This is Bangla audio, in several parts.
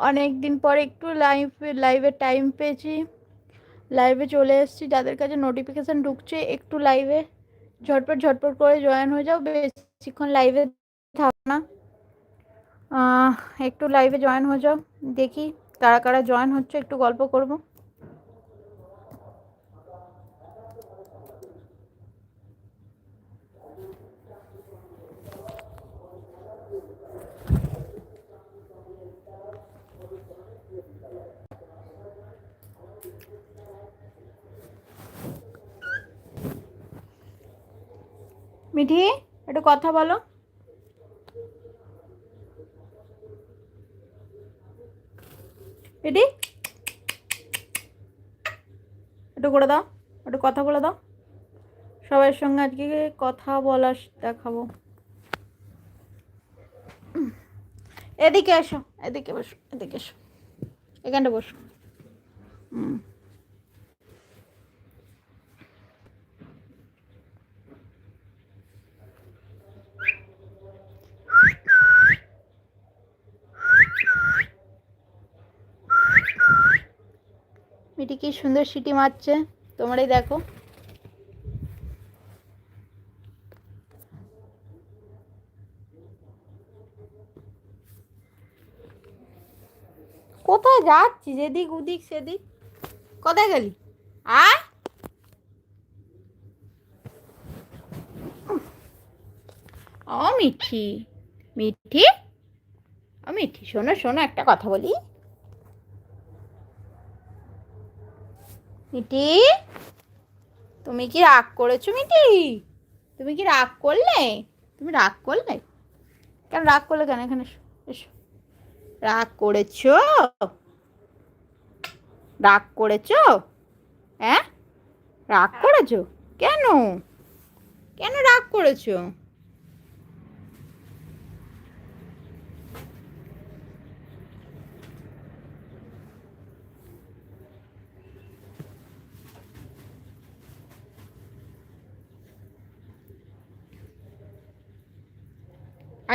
অনেক দিন পর একটু লাইভ লাইভে টাইম পেয়েছি। লাইভে চলে এসেছি, যাদের কাছে নোটিফিকেশান ঢুকছে, একটু লাইভে ঝটপট ঝটপট করে জয়েন হয়ে যাও, বেশিক্ষণ লাইভে থাক না। একটু লাইভে জয়েন হয়ে যাও, দেখি কারা কারা জয়েন হচ্ছে, একটু গল্প করব। মিঠি, একটু কথা বলো। মিঠি, একটু করে দাও, একটু কথা বলে দাও। সবার সঙ্গে আজকে কথা বলা দেখাবো। এদিকে এসো, এদিকে বসো, এদিকে এসো, এখানটা বসো। হুম। মিটি কি সুন্দর সিটি মারছে? তোমরাই দেখো। কোথায় যাচ্ছি যেদিক ওদিক, সেদিক। কোথায় গেলি? আয়! মিঠি। মিঠি? মিঠি, শোনো শোনো একটা কথা বলি। মিটি তুমি কি রাগ করেছ মিটি? তুমি কি রাগ করলে? তুমি রাগ করলে? কেন রাগ করলে কেন? এখানে এসো, রাগ করেছ? রাগ করেছ? হ্যাঁ? রাগ করেছ? কেন? কেন রাগ করেছ?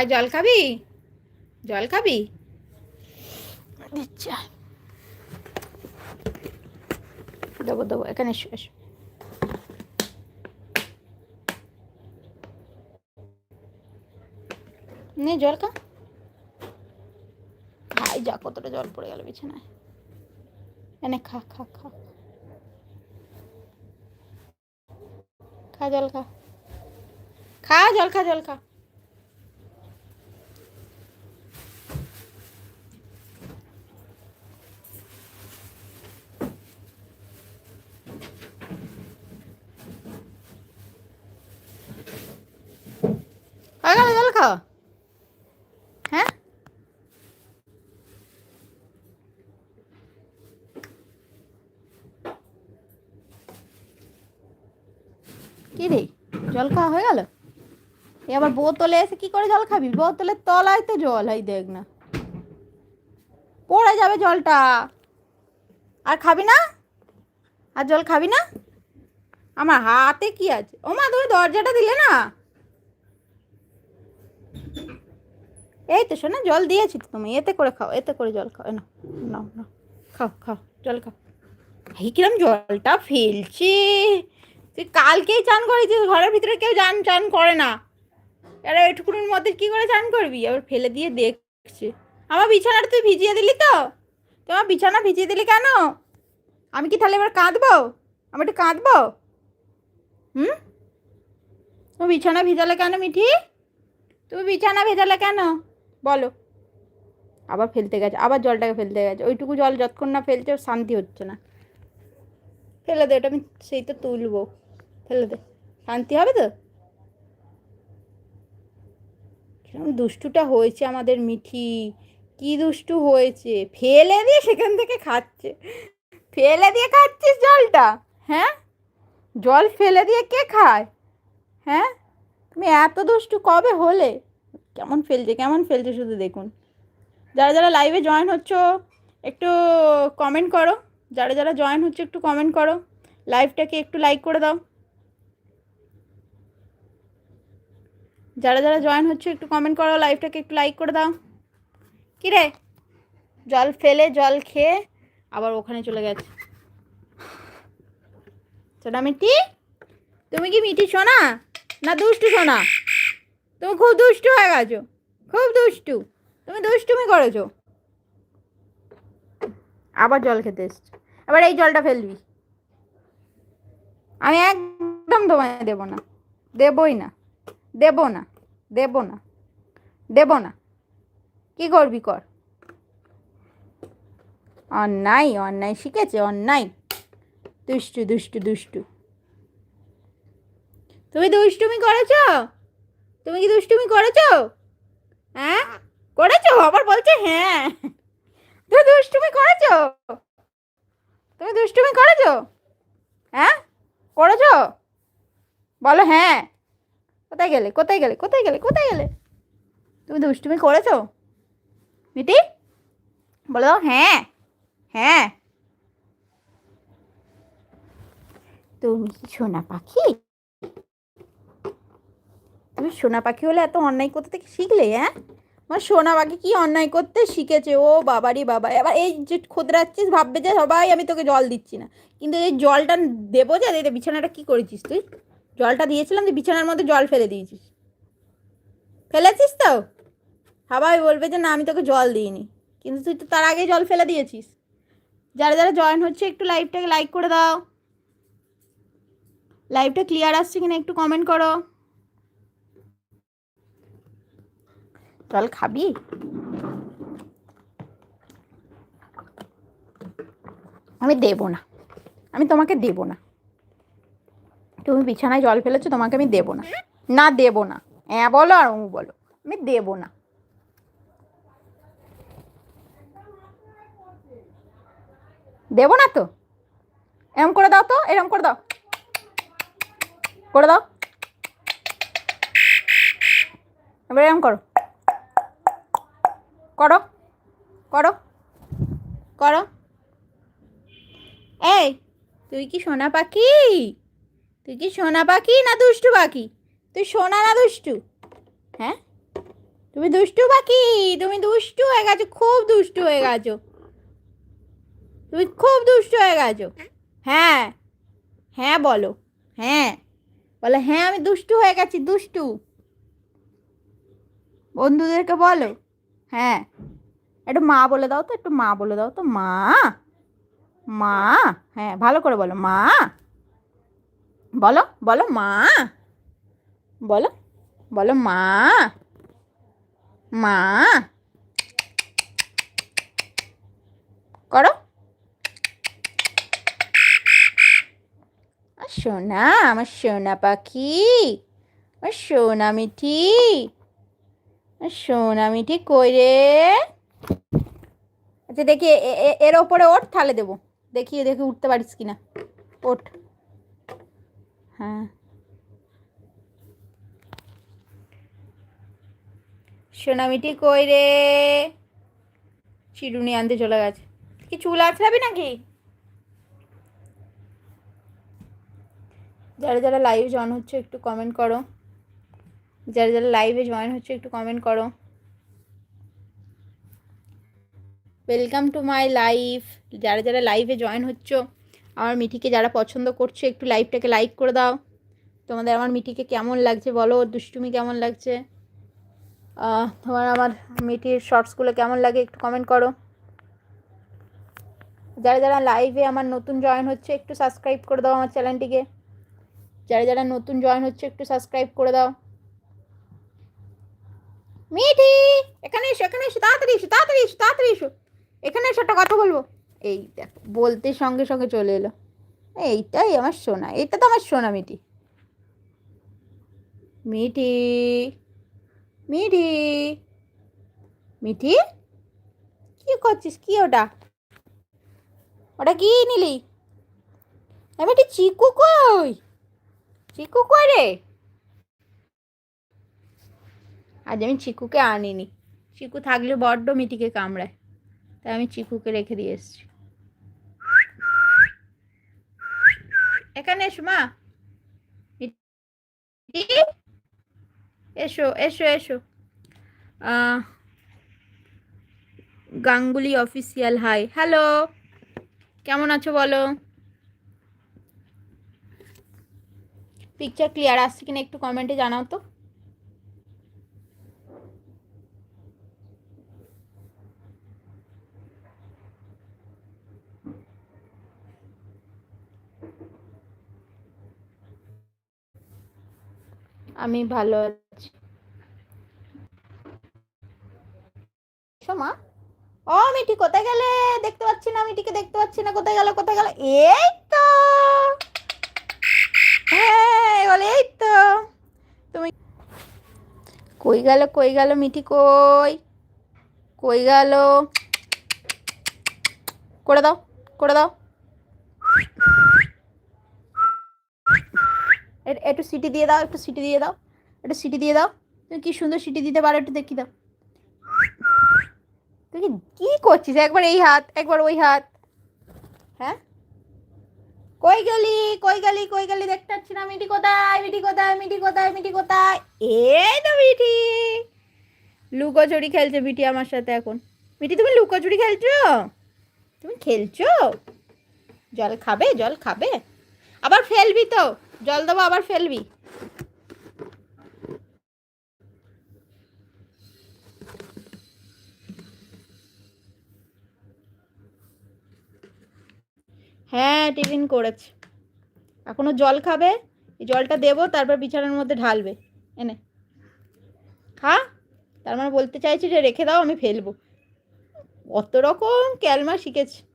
আর জল খাবি? জল খাবি? দিচ্ছি। দেবো দেবো এখানে এসো এসো। নে জল খা। খাই যা কতটা জল পড়ে গেল বিছানায়। এনে খা খা খা। খা জল খা। খা জল খা জল খা হয়ে গেল জল খাওয়া হ্যাঁ কি রে? জল খাওয়া হয়ে গেল? এ আবার বোতলে এসে কি করে জল খাবি? বোতলের তলায় তো জল হয় দেখ না। পড়ে যাবে জলটা। আর খাবি না? আর জল খাবি না? আমার হাতে কি আছে? ও মা, তুমি দরজাটা দিলে না? এই তো শোনা, জল দিয়েছি তো তুমি। এতে করে খাও, এতে করে জল খাও। না নাও নাও। খাও খাও, জল খাও। এই কিরম জলটা ফেলছে। তুই কালকেই চান করেছিস ঘরের ভিতরে কেউ চান চান করে না। এরা এটুকুনির মধ্যে কি করে চান করবি? আবার ফেলে দিয়ে দেখছে। আমার বিছানাটা তুই ভিজিয়ে দিলি তো? তোমার বিছানা ভিজিয়ে দিলি কেন? আমি কি তাহলে এবার কাঁদবো? আমি একটু কাঁদবো? হুম? তুমি বিছানা ভিজালে কেন মিঠি? তুমি বিছানা ভেজালে কেন? বলো। আবার ফেলতে গেছে, আবার জলটাকে ফেলতে গেছে। ওইটুকু জল যতক্ষণ না ফেলছে শান্তি হচ্ছে না। ফেলে দে, ওটা আমি সেই তো তুলবো। ফেলে দে। শান্তি হবে তো? কিরম দুষ্টুটা হয়েছে আমাদের মিঠি। কি দুষ্টু হয়েছে? ফেলে দিয়ে সেখান থেকে খাচ্ছে। ফেলে দিয়ে খাচ্ছিস জলটা? হ্যাঁ? জল ফেলে দিয়ে কে খায়? হ্যাঁ? তুমি এত দুষ্টু কবে হলে? কেমন ফেলছে কেমন ফেলছে শুধু দেখুন। যারা যারা লাইভে জয়েন হচ্ছ, একটু কমেন্ট করো। যারা যারা জয়েন হচ্ছে, একটু কমেন্ট করো। লাইভটাকে একটু লাইক করে দাও। যারা যারা জয়েন হচ্ছে, একটু কমেন্ট করো লাইভটাকে একটু লাইক করে দাও। কি রে? জল ফেলে, জল খেয়ে আবার ওখানে চলে গেছে। সোনা মিটি তুমি কি মিটি সোনা? না দুষ্টু সোনা? তুমি খুব দুষ্টু হয়ে গেছো। খুব দুষ্টু। তুমি দুষ্টুমি করেছ। আবার জল খেতে এসছো। এবার এই জলটা ফেলবি। আমি একদম তোমায় দেবো না। দেবই না। দেবো না দেবো না দেবো না। কি করবি কর? অন্যায় অন্যায় শিখেছে, অন্যায়। দুষ্টু দুষ্টু দুষ্টু। তুমি দুষ্টুমি করেছ? তুমি কি দুষ্টুমি করেছ? হ্যাঁ করেছ? আবার বলছে হ্যাঁ। তুমি দুষ্টুমি করেছ? তুমি দুষ্টুমি করেছ? হ্যাঁ করেছ? বলো হ্যাঁ। কোথায় গেলে? কোথায় গেলে? কোথায় গেলে? কোথায় গেলে? তুমি দুষ্টুমি করেছ? মিটি বলে দাও হ্যাঁ হ্যাঁ। তুমি কি সোনা পাখি? তুমি সোনা পাখি হলে এত অন্যায় করতে থেকে শিখলে হ্যাঁ? আমার সোনা পাখি কি অন্যায় করতে শিখেছে? ও বাবারই বাবা। এবার এই যে খোদরাচ্ছিস, ভাববে যে সবাই আমি তোকে জল দিচ্ছি না। কিন্তু এই জলটা দেবো যে বিছানাটা কি করেছিস তুই? জলটা দিয়েছিলাম, তুই বিছানার মধ্যে জল ফেলে দিয়েছিস। ফেলেছিস তো? সবাই বলবে যে, না, আমি তোকে জল দিইনি। কিন্তু তুই তো তার আগেই জল ফেলে দিয়েছিস। যারা যারা জয়েন হচ্ছে, একটু লাইভটাকে লাইক করে দাও। লাইভটা ক্লিয়ার আসছে কিনা একটু কমেন্ট করো। জল খাবি? আমি দেব না। আমি তোমাকে দেব না। তুমি বিছানায় জল ফেলেছো, তোমাকে আমি দেবো না। না, দেব না। হ্যাঁ বলো আর ও বলো। আমি দেব না। দেব না তো? এরম করে দাও তো, এরম করে দাও। করে দাও। এবার এরম করো। করো। করো। করো। এই, তুই কি সোনা পাখি? তুই কি সোনা পাখি না দুষ্টু পাখি? তুই সোনা না দুষ্টু? হ্যাঁ? তুমি দুষ্টু পাখি, তুমি দুষ্টু হয়ে গেছো, খুব দুষ্টু হয়ে গেছো। তুমি খুব দুষ্টু হয়ে গেছো। হ্যাঁ হ্যাঁ বলো হ্যাঁ। বলো হ্যাঁ আমি দুষ্টু হয়ে গেছি, দুষ্টু। বন্ধুদেরকে বলো হ্যাঁ। একটু মা বলে দাও তো, একটু মা বলে দাও তো, মা। মা হ্যাঁ ভালো করে বলো, মা। বলো বলো মা। বলো বলো মা। মা। করো। সোনা, আমার সোনা পাখি। আমার সোনা মিঠি। সোনা মিঠি কই রে? আচ্ছা দেখি এর ওপরে ওঠ, তাহলে দেবো। দেখি দেখি উঠতে পারিস কিনা। ওঠ। হ্যাঁ। সোনামিটি কই রে? চিরুনি আনতে চলে গেছে। কি চুল আঁচড়াবি নাকি? যারা যারা লাইভ জয়েন হচ্ছে একটু কমেন্ট করো। যারা যারা লাইভে জয়েন হচ্ছে একটু কমেন্ট করো। ওয়েলকাম টু মাই লাইভ যারা যারা লাইভে জয়েন হচ্ছ আমার মিঠিকে যারা পছন্দ করছ, একটু লাইভটাকে লাইক করে দাও। তোমাদের আমার মিঠিকে কেমন লাগছে বলো? দুষ্টুমি কেমন লাগছে? তোমার আমার মিঠির শর্টসগুলো কেমন লাগে একটু কমেন্ট করো। যারা যারা লাইভে আমার নতুন জয়েন হচ্ছে, একটু সাবস্ক্রাইব করে দাও আমার চ্যানেলটিকে যারা যারা নতুন জয়েন হচ্ছে, একটু সাবস্ক্রাইব করে দাও। মিঠি, এখানে এসো এখানে এসো, তাড়াতাড়ি এসো তাড়াতাড়ি এসো তাড়াতাড়ি এসো। এখানে এসে একটা কথা বলব। এই দেখো, বলতে সঙ্গে সঙ্গে চলে এলো। এইটাই আমার সোনা, এটা তো আমার সোনা মিটি মিঠি মিঠি মিঠি? কি করছিস? কি ওটা? ওটা কি নিলি? মিঠি, চিকু কই? চিকু কই রে? আজ আমি চিকুকে আনিনি। চিকু থাকলে বড্ড মিটিকে কামড়ায়। তাই আমি চিকুকে রেখে দিয়ে এসেছি। এখানে এসো, মা। এসো এসো এসো। Ganguly official, high. হ্যালো, কেমন আছো বলো? পিকচার ক্লিয়ার আসছে কিনা একটু কমেন্টে জানাও তো। আমি ভালো আছি। সোমা ও, মিঠি কোথায় গেলে? দেখতে পাচ্ছি না, মিঠিকে দেখতে পাচ্ছি না। কোথায় গেল কোথায় গেল? এই তো। হ্যাঁ বলে, এই তো। তুমি কই গেল কই গেল, মিঠি কই? কই গেল? করে দাও করে দাও। একটু সিটি দিয়ে দাও, একটু সিটি দিয়ে দাও, একটু সিটি দিয়ে দাও। তুমি কি সুন্দর সিটি দিতে পারো একটু দেখি দাও। তুই কি- করছিস? একবার এই হাত, একবার ওই হাত। হ্যাঁ? কই গেলি? কই গেলি? কই গেলি? দেখতে পাচ্ছি না। মিটি কোথায়? মিটি কোথায়? মিটি কোথায়? মিটি কোথায়? এই তো মিটি লুকোচুরি খেলছে মিটি আমার সাথে এখন। মিটি তুমি লুকোচুরি খেলছো? তুমি খেলছো? জল খাবে? জল খাবে? আবার ফেলবি তো। জল দেবো, আবার ফেলবি। হ্যাঁ টিফিন করেছে। এখনও জল খাবে, এই জলটা দেবো, তারপর বিছানার মধ্যে ঢালবে। এনে। খা। তার মানে বলতে চাইছি যে রেখে দাও, আমি ফেলব। অত রকম ক্যালমা শিখেছে।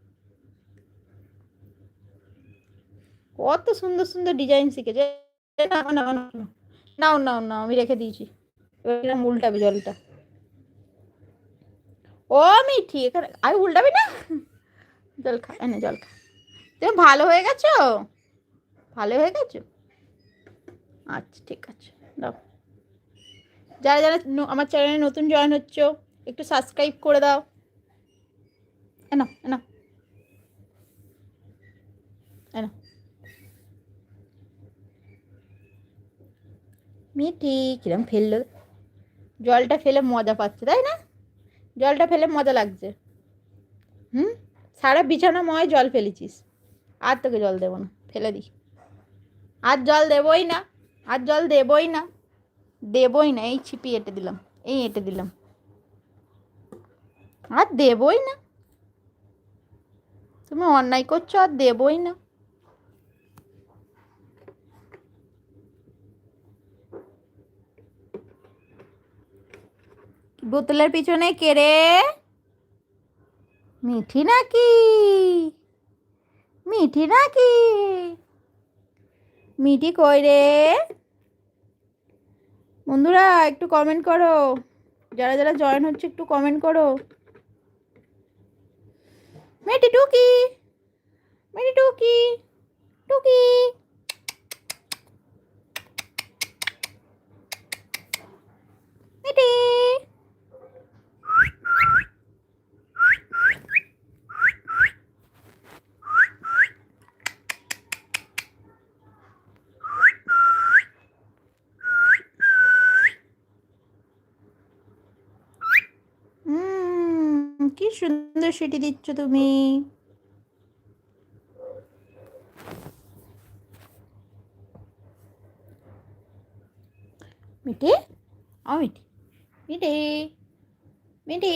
কত সুন্দর সুন্দর ডিজাইন শিখেছে। নাও নাও নাও আমি রেখে দিয়েছি। এরকম উল্টাবে জলটা। ও, মিঠি, এখানে আর উল্টাবি না? জল খা, এনে জল খা। তুমি ভালো হয়ে গেছো? ভালো হয়ে গেছো? আচ্ছা ঠিক আছে, দাও। যারা যারা আমার চ্যানেলে নতুন জয়েন হচ্ছ, একটু সাবস্ক্রাইব করে দাও। এনো এনো এনো মিটি কিরম ফেলল জলটা ফেলে মজা পাচ্ছে, তাই না? জলটা ফেলে মজা লাগছে। হুম? সারা বিছানাময় জল ফেলেছিস। আর তোকে জল দেবো না, ফেলে দিই। আর জল দেবই না, আর জল দেবই না দেবই না। এই ছিপি এঁটে দিলাম, এই এঁটে দিলাম। আর দেবই না। তুমি অন্যায় করছ, আর দেবই না। বোতলের পিছনে কে রে? মিঠি নাকি? মিঠি নাকি? মিঠি কই রে? বন্ধুরা, একটু কমেন্ট করো। যারা যারা জয়েন হচ্ছে, একটু কমেন্ট করো। মিঠি টুকি মিঠি টুকি টুকি। মিঠি হুম কি সুন্দর সেটি দিচ্ছ তুমি। মিটে ও মিটে মিটে মিঠি।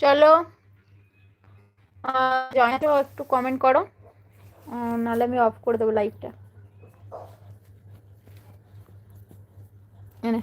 চলো জয়েন্ট একটু কমেন্ট করো। নাহলে আমি অফ করে দেবো লাইভটা এনে।